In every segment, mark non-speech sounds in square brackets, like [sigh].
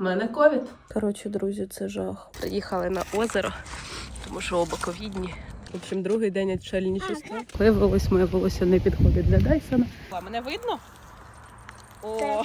У мене ковід. Коротше, друзі, це жах. Приїхали на озеро, тому що оба ковідні. В общем, другий день відшельничества. Виявилось, моє волосся не підходить для Дайсона. А мене видно? О,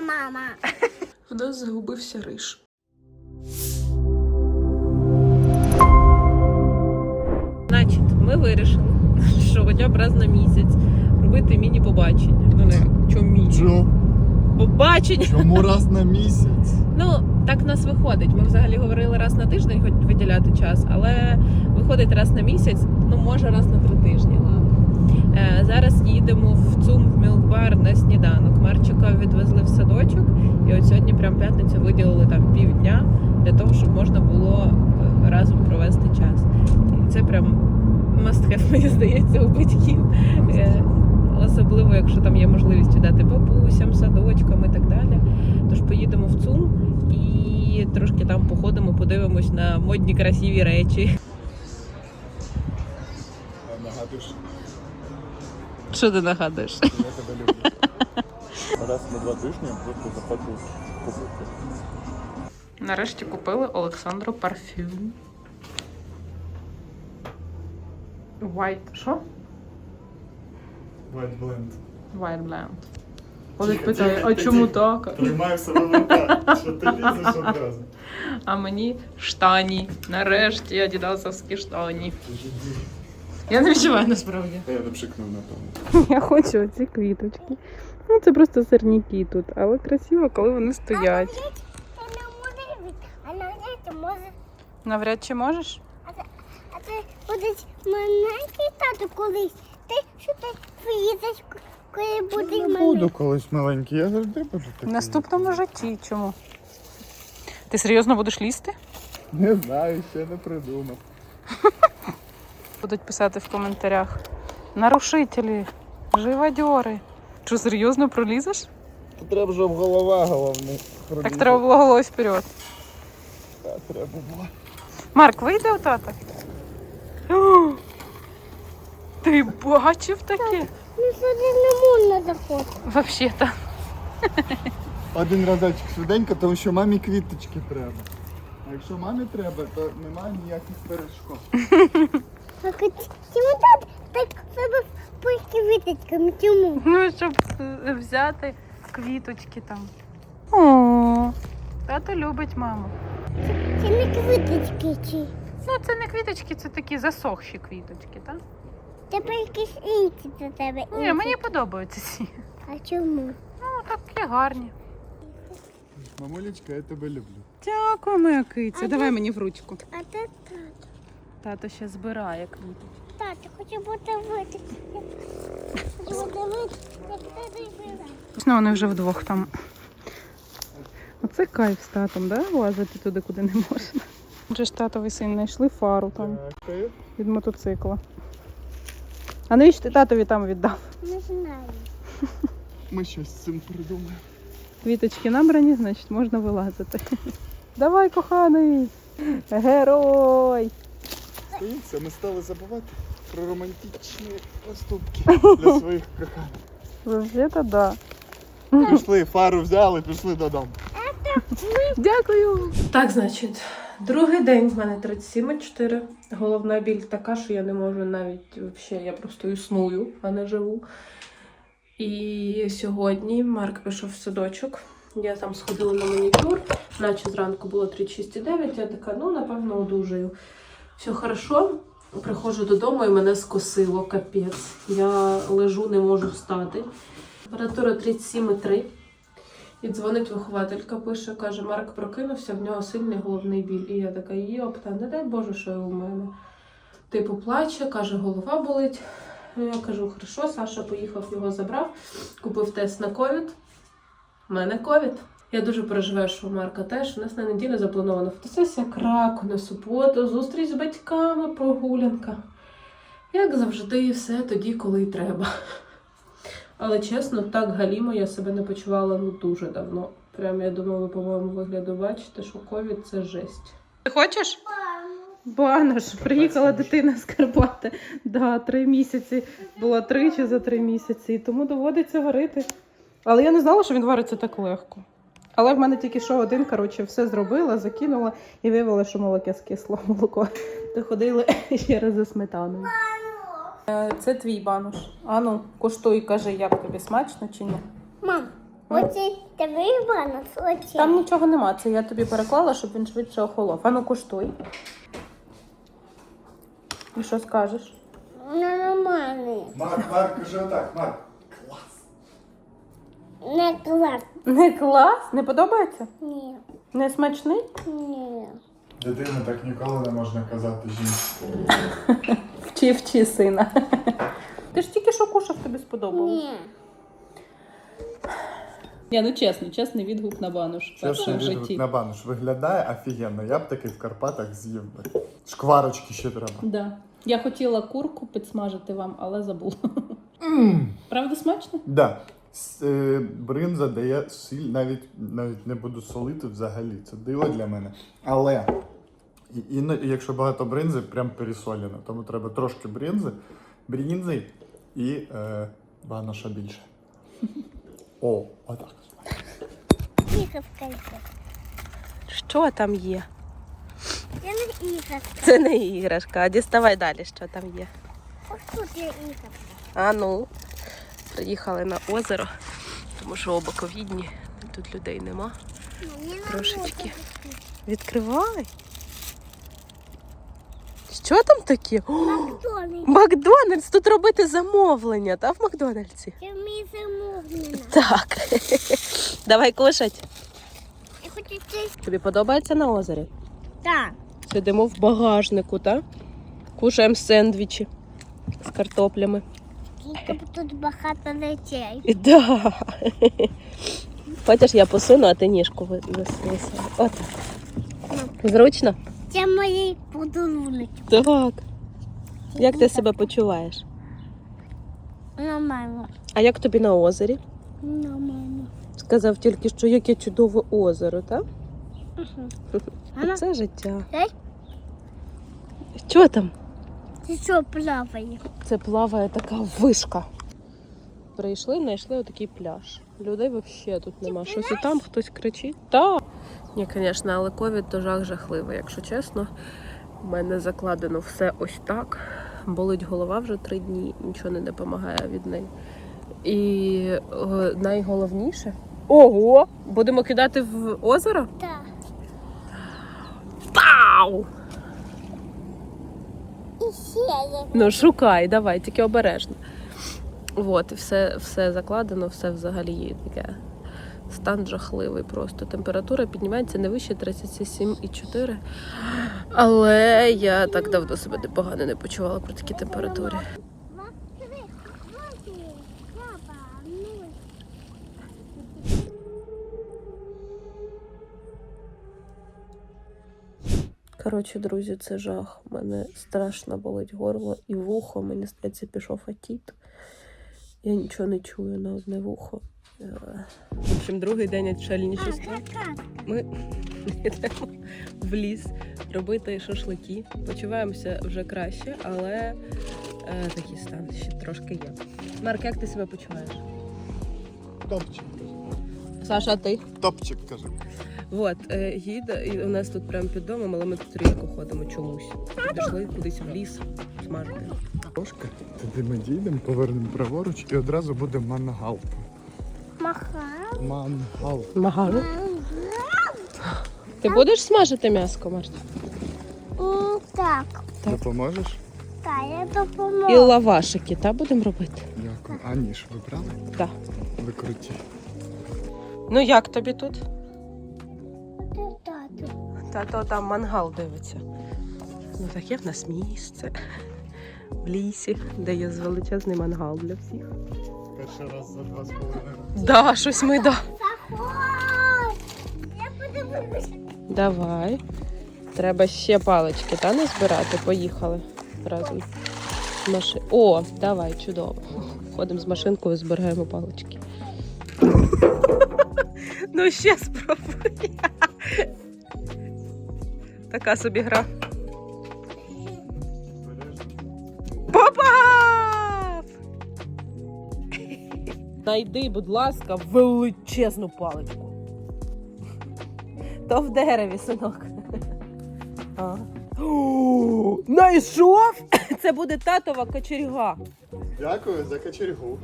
мама. в нас загубився риш. Значить, ми вирішили, що хоча б раз на місяць робити міні-побачення. Ну, не чому міні? Побачення! Чому раз на місяць? Ну, так в нас виходить. Ми взагалі говорили раз на тиждень, хоч виділяти час, але виходить раз на місяць, ну може раз на три тижні. Е, зараз їдемо в ЦУМ в Мілкбар на сніданок. Марчика відвезли в садочок, і от сьогодні, прям п'ятницю, виділили там півдня для того, щоб можна було е, разом провести час. І це прям must have, мені здається, у батьків. Е, Особливо, якщо там є можливість віддати бабусям, садочкам і так далі. Тож поїдемо в ЦУМ і трошки там походимо, подивимось на модні красиві речі. Нагадуєш, Що ти нагадуєш? я тебе люблю. Раз на два тижні просто захочу купити. Нарешті купили Олександру парфюм. White. Що? White Blend. White Blend. Олег питає, а чому так? Тримай себе в руках, що ти лізеш одразу. А мені штані. Нарешті адідасовські штані. Я не відчуваю насправді. Я не пшикнув на тому. [laughs] Я хочу оці квіточки. Ну, це просто сирніки тут, але красиво, коли вони стоять. Навряд чи можеш? А це буде маленький тато колись. Ти що ти поїдеш, коли буде Не маленький? буду колись маленький, я завжди буду такий. В наступному житті чому? Ти серйозно будеш лізти? Не знаю, ще не придумав. [laughs] Будуть писати в коментарях. Нарушителі, живодьори. Що серйозно пролізеш? То треба, щоб голова головний. Так треба було головою вперед. Так, треба було. Марк, вийди у тата. Ти бачив таке? Ну сюди не можна заходити. Взагалі-то. Один разочок швиденько, тому що мамі квіточки треба. А якщо мамі треба, то немає ніяких перешкод. Чому так, так себе пульки витичками? Чому? Ну, щоб е, взяти квіточки там. О, тато любить маму. Це не квиточки чи? Ну, це не квіточки, це такі засохші квіточки, так? Тепер якісь інші до тебе. Ні, інші. мені подобаються ці. А чому? Ну, такі гарні. Мамулечка, я тебе люблю. Дякую, моя киця. А Давай я- мені в ручку. А це тато. Тато ще збирає квіточки. Тато, хочу. Хочу бути як ти вибирай. Ну, вони вже вдвох там. Оце кайф з татом, да? Лазити туди, куди не можна. Вже ж татовий син знайшли фару там Дякую. від мотоцикла. А навіщо ти татові там віддав? Не знаю. Ми щось з цим придумаємо. Квіточки набрані, значить можна вилазити. Давай, коханий! Герой! Дивіться, ми стали забувати про романтичні поступки [laughs] для своїх коханих. Взагалі-то да. Пішли, фару взяли, пішли додому. Дякую. Так, значить, другий день в мене 37,4. Головна біль така, що я не можу навіть взагалі, я просто існую, а не живу. І сьогодні Марк пішов в садочок. Я там сходила на манікюр, наче зранку було 36,9. Я така, ну, напевно, одужаю. Все хорошо. Приходжу додому і мене скосило, капець. Я лежу, не можу встати. Температура 37,3. І дзвонить вихователька, пише, каже, Марк прокинувся, в нього сильний головний біль. І я така, йопта, не дай Боже, що і у мене. Типу плаче, каже, голова болить. Я кажу, хорошо, Саша поїхав, його забрав, купив тест на ковід. У мене ковід. Я дуже переживаю, що у Марка теж. У нас на неділю запланована фотосесія краку, на суботу, зустріч з батьками, прогулянка. Як завжди, все тоді, коли й треба. Але чесно, так галімо я себе не почувала ну, дуже давно. Прям я думаю, ви, по-моєму, вигляду бачите, що ковід це жесть. Ти хочеш? Банош, приїхала дитина з Карпати. Да, три місяці. Була тричі за три місяці, і тому доводиться варити. Але я не знала, що він вариться так легко. Але в мене тільки що один, коротше, все зробила, закинула і виявила, що молоке скисло молоко. То ходили [laughs] ще раз за сметаною. Е, Це твій бануш. Ану, куштуй, кажи, як тобі смачно чи ні. Мам, оце тебе банок, оце. Там нічого нема, це я тобі переклала, щоб він швидше охолов. Ану, куштуй. І що скажеш? Нормальний. Марк, Марк, кажи отак, Марк. Не клас. Не клас? Не подобається? Ні. Не смачний? Ні. Дитина так ніколи не можна казати жінці. [laughs] Вчи, вчи, сина. [laughs] Ти ж тільки що кушав, тобі сподобалось. Ні. Ні, ну чесно, чесний відгук на бануш. Чесно, відгук на бануш виглядає офігенно. Я б такий в Карпатах з'їв би. Шкварочки ще треба. Да. Я хотіла курку підсмажити вам, але забула. Правда, смачно? Да. С- е, Бринза дає сіль, навіть навіть не буду солити взагалі. Це диво для мене. Але і- іноді, якщо багато бринзи, прям пересолено. Тому треба трошки бринзи, бринзи і е, баноша більше. О, отак. Іграшка. Що там є? Це не іграшка. Це не іграшка, а діставай далі, що там є. Ось тут є іграшка. А ну, приїхали на озеро, тому що обоковідні, тут людей нема. Трошечки. Відкривай. Що там таке? Макдональдс. Макдональдс, тут робити замовлення, та в Макдональдсі? Це мій замовлення. Так. [laughs] Давай кушать. Я хочу це. Тобі подобається на озері? Так. Сидимо в багажнику, так? Кушаємо сендвічі з картоплями. Тільки тут багато речей. І Да. Хочеш, я посуну, а ти ніжку ви- вис- висуну. Отак. Зручно? Це мої подарунки. Так. Як ти себе почуваєш? Нормально. А як тобі на озері? Нормально. Сказав тільки, що яке чудове озеро, так? Угу. [laughs] Це життя. Ей, Що там? ти що плаває? Це плаває така вишка. Прийшли, знайшли отакий пляж. Людей взагалі тут нема. Щось і там хтось кричить. Так. Ні, звісно, але ковід то жах жахливий, якщо чесно. У мене закладено все ось так. Болить голова вже три дні, нічого не допомагає від неї. І е, найголовніше. Ого! Будемо кидати в озеро? Так. Пау! І ще є. Ну, шукай, давай, тільки обережно. От, все, все закладено, все взагалі є таке. Стан жахливий просто. Температура піднімається не вище 37,4. Але я так давно себе непогано не почувала при такій температурі. Коротше, друзі, це жах. У мене страшно болить горло і вухо. Мені здається, пішов атіт. Я нічого не чую на одне вухо. В общем, другий день відшельничества. Ми [laughs] йдемо в ліс робити шашлики. Почуваємося вже краще, але е, такий стан ще трошки є. Марк, як ти себе почуваєш? Топчик. Саша, а ти? Топчик, кажи. От, е, їде, і у нас тут прямо під домом, але ми тут рідко ходимо чомусь. Пішли кудись в ліс смажити. Трошки. Туди ми дійдемо, повернемо праворуч і одразу буде мангал. Мангал. Магазин. Ти будеш смажити м'ясо, Марта? М, Так. Так. Допоможеш? Так, я І допоможу. лавашики, та будемо робити? Дякую. А ніж ви брали? Так. Ви круті. Ну як тобі тут? Це тату. Тато там мангал дивиться. Ну таке в нас місце. В лісі, де є величезний мангал для всіх. Перший раз за два з половиною. Да, щось ми да. Заходь! Я подивлюся. Давай. Треба ще палички, та не збирати. Поїхали разом. Маши... О, давай, чудово. Ходимо з машинкою, збираємо палички. ну, ще спробуй. така собі гра. Найди, будь ласка, величезну паличку. То в дереві, синок. А. О, Найшов! [coughs] Це буде татова кочерга. Дякую за кочергу.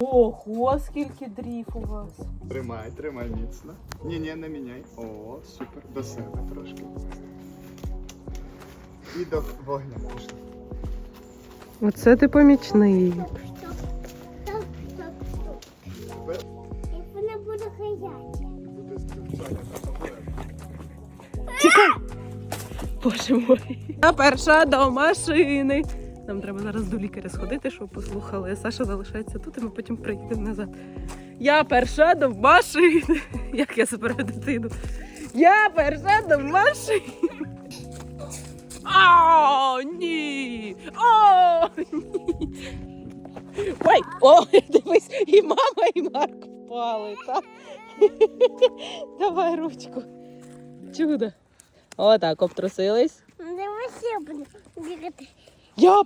Ого, скільки дрів у вас. Тримай, тримай міцно. Ні, ні, не міняй. О, супер. До себе трошки. І до вогня пішли. Оце ти помічний. Вона буде. Буде співчання. Боже мой. Я перша до машини. Нам треба зараз до лікаря сходити, щоб послухали. Саша залишається тут, і ми потім приїдемо назад. Я перша до машини. Як я забираю дитину? Я перша до машини. Ой, о, [laughs] дивись, і мама, і Марк впали, так? [laughs] Давай ручку. Чудо. Отак, обтрусились. Я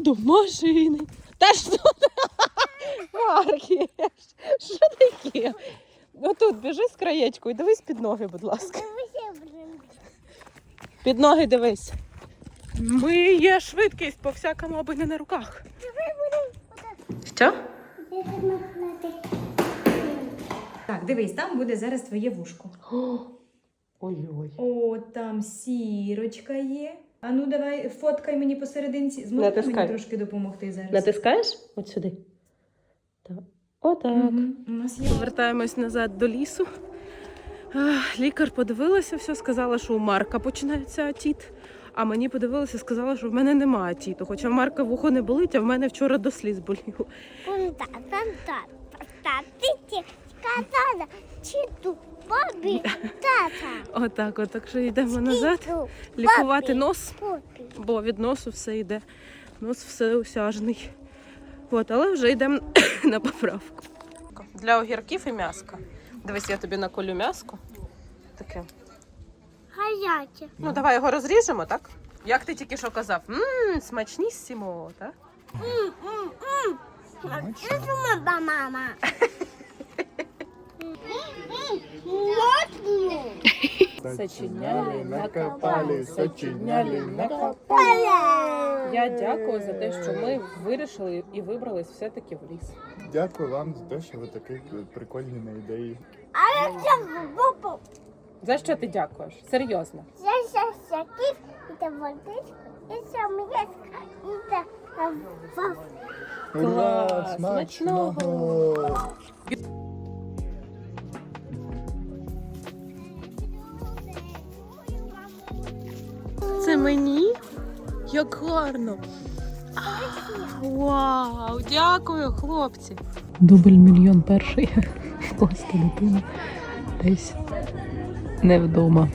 до машини. Та що ти? [laughs] Що таке? Ну тут біжи з краєчкою, дивись під ноги, будь ласка. Під ноги дивись. Ми є швидкість по всякому, аби не на руках. Що? Так, дивись, там буде зараз твоє вушко. Ой-ой. О, там сірочка є. А ну давай фоткай мені посерединці. Зможеш Натискай. мені трошки допомогти зараз? Натискаєш? От сюди. Так. Отак. Мгм. У нас є. Повертаємось назад до лісу. Лікар подивилася, все сказала, що у Марка починається атіт. А мені подивилася, сказала, що в мене немає атіту. Хоча Марка вухо не болить, а в мене вчора до сліз боліло. Бабі, тата. [laughs] Отак, от, так що йдемо назад лікувати нос, бо від носу все йде. Нос все усяжний. От, але вже йдемо [coughs] на поправку. Для огірків і м'яска. Дивись, я тобі наколю м'яско. Таке. Гаряче. Ну, давай його розріжемо, так? Як ти тільки що казав? Ммм, смачнісімо, так? Це мама, мама. Сочиняли, накопали, сочиняли, накопали. Я дякую за те, що ми вирішили і вибрались все-таки в ліс. Дякую вам за те, що ви такі прикольні на ідеї. А я. За що ти дякуєш? Серйозно. Я ще сяків, і це водичка, і це м'яска, і. Клас, Ура, смачного! Це мені? Як гарно. Вау, дякую, хлопці. Дубль мільйон перший. [laughs] Вкласти дитину десь не вдома.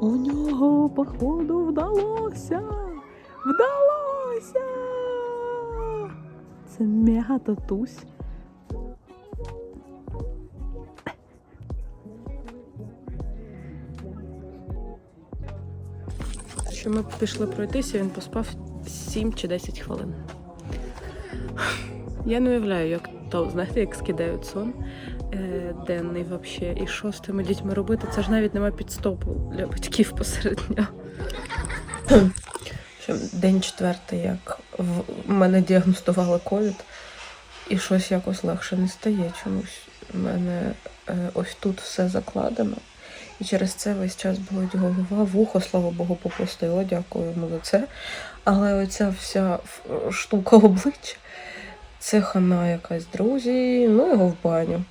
У нього, походу, вдалося. Вдалося. Це мега татусь. Що ми пішли пройтися, він поспав 7 чи 10 хвилин. Я не уявляю, як то, знаєте, як скидають сон денний взагалі. І що з тими дітьми робити? Це ж навіть немає підстопу для батьків посеред дня. День четвертий, як в мене діагностували ковід, і щось якось легше не стає чомусь. У мене е, ось тут все закладено. І через це весь час болить голова, вухо, слава Богу, попустило, дякую йому за це. Але оця вся штука обличчя, це хана якась, друзі, ну його в баню.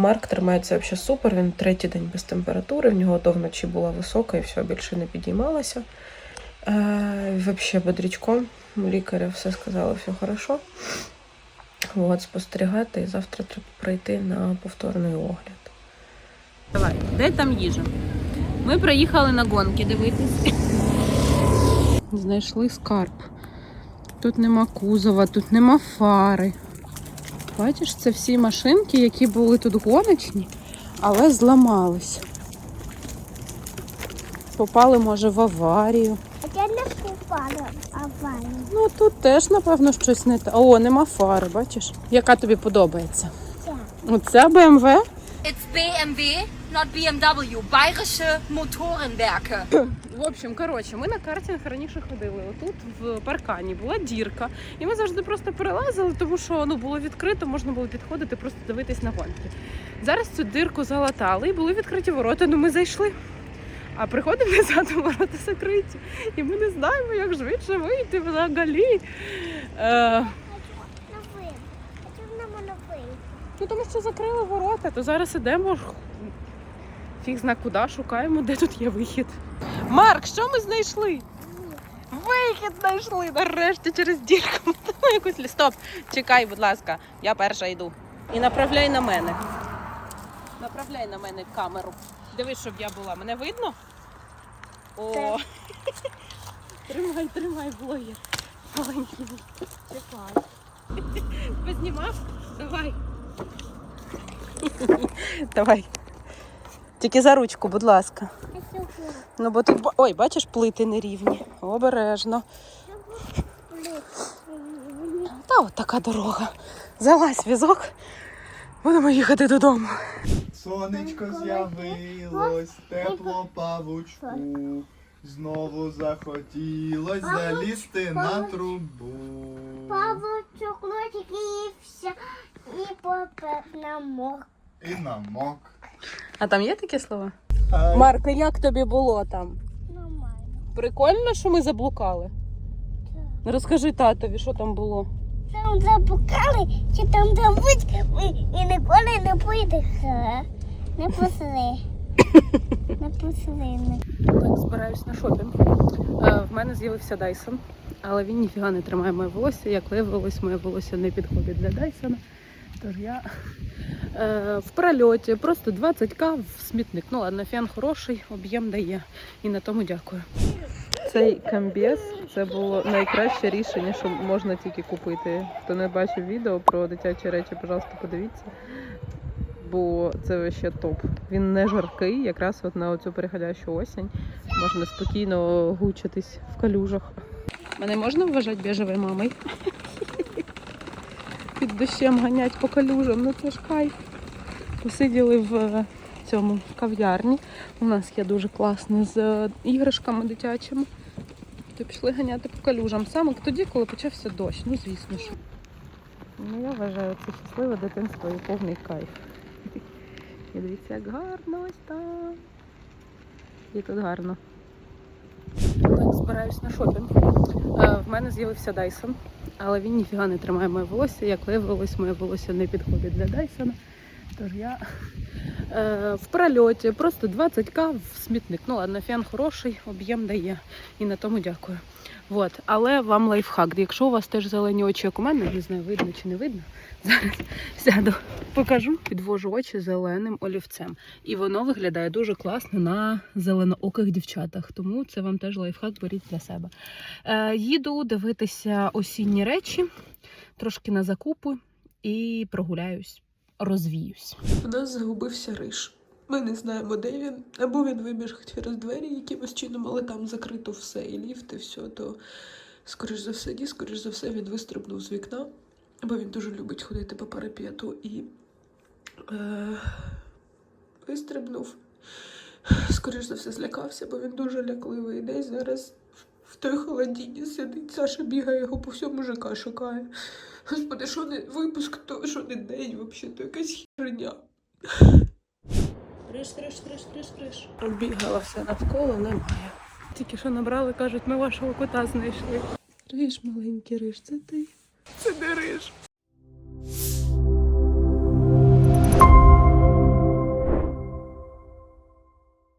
Марк тримається взагалі супер, він третій день без температури, в нього то вночі була висока і все більше не підіймалася. Е, взагалі бодрячком, лікаря все сказали, все хорошо. От, спостерігати, і завтра треба прийти на повторний огляд. Давай, де там їжа? Ми приїхали на гонки дивитись. Знайшли скарб. Тут нема кузова, тут нема фари. Бачиш, це всі машинки, які були тут гоночні, але зламались. Попали, може, в аварію. А я не купала аварію. Ну тут теж, напевно, щось не те. О, нема фари, бачиш? Яка тобі подобається? Ця. Оця BMW? It's BMW, not BMW. Bayerische Motorenwerke. В общем, коротше, ми на картинг раніше ходили. Отут в паркані була дірка, і ми завжди просто перелазили, тому що ну було відкрито, можна було підходити, просто дивитись на гонки. Зараз цю дирку залатали і були відкриті ворота. Ну ми зайшли. А приходимо [laughs] назад, ворота закриті. І ми не знаємо, як швидше вийти взагалі. Е, ну тому що закрили ворота, то зараз ідемо. Фіг зна куди, шукаємо, де тут є вихід. Марк, що ми знайшли? Вихід знайшли нарешті через дірку. [laughs] Якусь Стоп, чекай, будь ласка, я перша йду. І направляй на мене. Направляй на мене камеру. Дивись, щоб я була. Мене видно? О! [laughs] тримай, тримай, блогер. Маленький. Чекай. [laughs] Познімав? Давай. Давай. Тільки за ручку, будь ласка. Ну бо тут. Ой, бачиш, плити нерівні. Обережно. Та от така дорога. Залазь візок. Будемо їхати додому. Сонечко з'явилось, тепло павучку. Знову захотілось залізти на трубу. Павучок, лотик і все. І попер на мох. І намок. А там є такі слова? Ай, Марк, як тобі було там? Нормально. Прикольно, що ми заблукали? Розкажи татові, що там було. Там запукали, чи там забудь, і, і ніколи не поїде. Не посли. [laughs] Не посли. Так, збираюсь на шопінг. Е, в мене з'явився Dyson, але він ніфіга не тримає моє волосся. Як виявилось, моє волосся не підходить для Дайсона. Тож я в прольоті просто 20к в смітник. Ну ладно, фен хороший, об'єм дає. І на тому дякую. Цей камбіз це було найкраще рішення, що можна тільки купити. Хто не бачив відео про дитячі речі, пожалуйста, подивіться. Бо це ще топ. Він не жаркий, якраз от на оцю переходящу осінь можна спокійно гучитись в калюжах. Мене можна вважати біжевою мамою? [laughs] Під дощем ганять по калюжам, ну це ж кайф. Посиділи в е, цьому кав'ярні. У нас є дуже класно з е, іграшками дитячими. То пішли ганяти по калюжам. Саме тоді, коли почався дощ, ну звісно ж. Ну, я вважаю, це щасливе дитинство і повний кайф. І дивіться, як гарно ось там. І тут гарно. Збираюсь на шопінг. Е, в мене з'явився Dyson, але він ніфіга не тримає моє волосся. Як виявилось, моє волосся не підходить для Dyson. Тож я е, в прольоті просто 20к в смітник. Ну ладно, фен хороший, об'єм дає. І на тому дякую. Вот. Але вам лайфхак. Якщо у вас теж зелені очі, як у мене, не знаю, видно чи не видно. [laughs] Зараз сяду, покажу, підвожу очі зеленим олівцем. І воно виглядає дуже класно на зеленооких дівчатах. Тому це вам теж лайфхак беріть для себе. Е, їду дивитися осінні речі, трошки на закупи і прогуляюсь, розвіюсь. У нас загубився риш. Ми не знаємо, де він. Або він вибіг через двері якимось чином, але там закрито все, і ліфт, і все, то, скоріш за все, ні, скоріш за все, він вистрибнув з вікна, бо він дуже любить ходити по парапету і е, вистрибнув. Скоріш за все, злякався, бо він дуже лякливий. Десь зараз в той холодині сидить. Саша бігає його по всьому ЖК шукає. Господи, що не випуск, то що не день, взагалі, то якась херня. Риш, триш, триш, триш, триш. Обігала все навколо, немає. Тільки що набрали, кажуть, ми вашого кота знайшли. Риш, маленький риш, це ти. Це не риш.